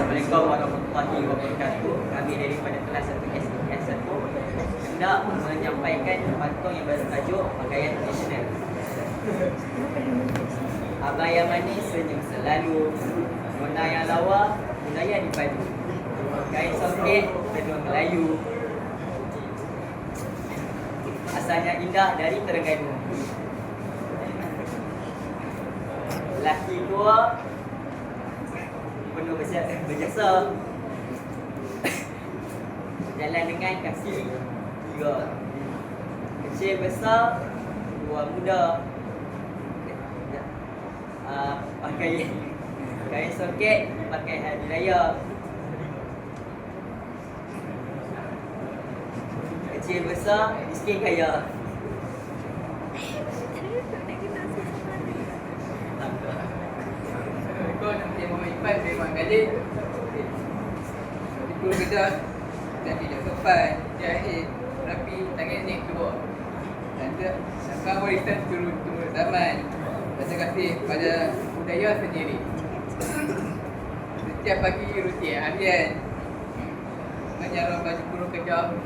Assalamualaikum warahmatullahi wabarakatuh. Kami daripada kelas 1 SDS 1 hendak menyampaikan patung yang bertajuk pakaian tradisional. Abang yang manis senyum selalu, Nona yang lawa, budaya dipadu. Kain soket, tenun Melayu. Asalnya indah dari Terengganu. Lelaki tua penuh berjasa, berjasa. Jalan dengan kaki tiga. Kecil besar Dua muda. Uh, Pakai Kain soket Pakai hari raya. Kecil besar Miskin kaya Assalamualaikum Nama Muhammad Ipan dari Mak Khalid Di Pulau Kedah Dan tidak sopan Jahil Rapi Tangan ni keluar. Dan tak Sangka warisan turun turun zaman. Terima kasih pada budaya sendiri. Setiap pagi rutin harian. Menyalam baju kurung kejam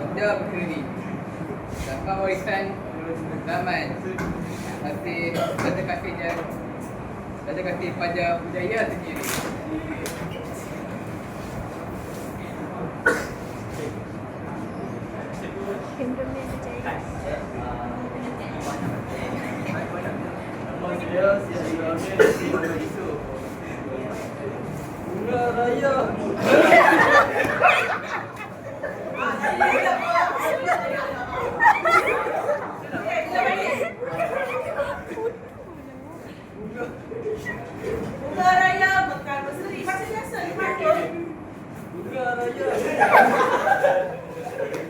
Benda berkeliling. Sangka warisan turun turun zaman. Terima kasih. Terima kasih Terima kasih pada budaya sendiri. Cameraman berjaya. Bunga raya Bunga raya mekar berseri Macam biasa di Martin Bunga raya Okey, okey, kita balik Bunga raya mekar berseri Harum baunya hidangan permai Ah, macam je Bunga raya Bunga berseri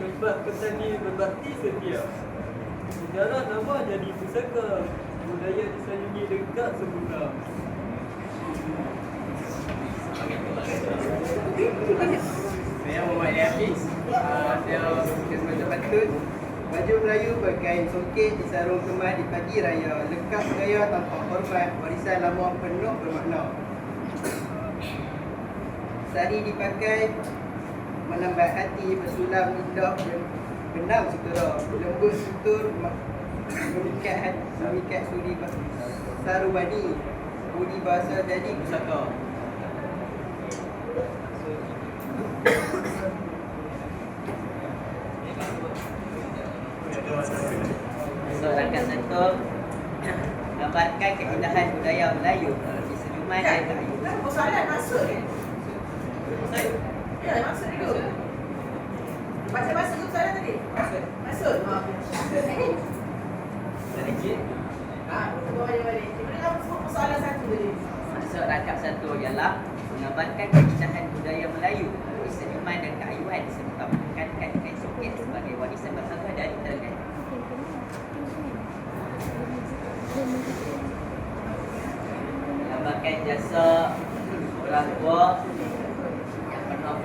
Tempat petani berbakti setia Sejarah nama jadi pusaka Budaya disanjungi dekat sempurna Saya Muhammad Hafiz. Uh, saya sebagai pantun. Baju Melayu berkain songket disarung kemas di pagi raya. Lekat gaya tanpa hormat, warisan lama penuh bermakna. Sari dipakai menambah hati bersulam indah dan benam sutera. Lembut sutur memikat hati, memikat suri ba- sarubani. Budi bahasa jadi pusaka. So rakan satu Gambarkan keindahan budaya Melayu Di senyuman dan kayu Dah, persoalan masuk ni Ya, masuk rangkap satu ialah keindahan budaya Melayu senyuman dan keayuan Serta menekankan kain sebagai warisan berharga dari Menggambarkan jasa orang tua Bawa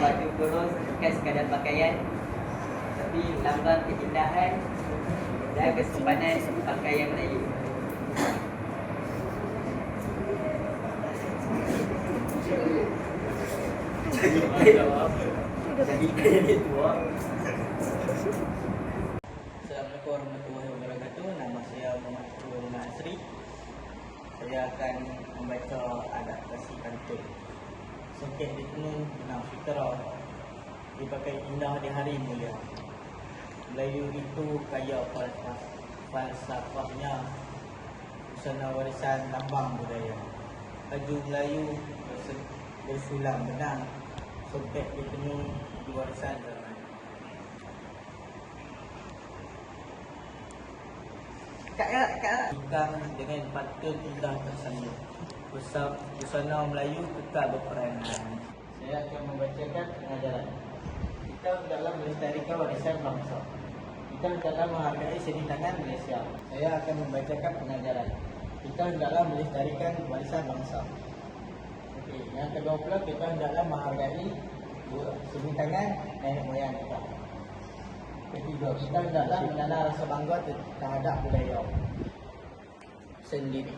baju kurus bukan sekadar pakaian Tapi lambang keindahan dan kesopanan pakaian Melayu Assalamualaikum warahmatullahi wabarakatuh. Nama saya Muhammad Muhammad Asri Saya akan membaca adaptasi pantun Songket ditenun benang sutera Dipakai indah di hari mulia. Melayu itu kaya falsafah falsafahnya Busana warisan lambang budaya. Baju Melayu bersulam benang. Songket ditenun di warisan Kak kak Ikan dengan pantun indah tersayang Pusat Busana Melayu tetap berperanan. Saya akan membacakan pengajaran. Kita dalam melestarikan warisan bangsa. Kita dalam menghargai seni tangan Malaysia. Saya akan membacakan pengajaran. Kita dalam melestarikan warisan bangsa. Okey, yang kedua pula kita hendaklah menghargai seni tangan nenek moyang kita. Ketiga, kita hendaklah menanam rasa bangga terhadap budaya sendiri.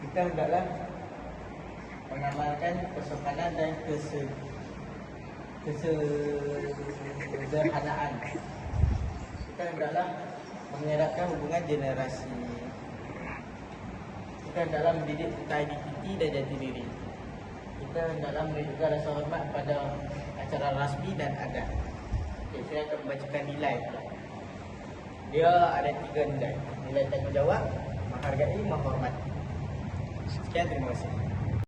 Kita hendaklah mengamalkan kesopanan dan kese kesederhanaan. Kita hendaklah mengeratkan hubungan generasi. Kita hendaklah mendidik identiti dan jati diri. Kita hendaklah menunjukkan rasa hormat pada acara rasmi dan adat. Okay, saya akan membacakan nilai. Dia ada tiga nilai. Nilai tanggungjawab, menghargai, menghormati. Sekian, terima kasih.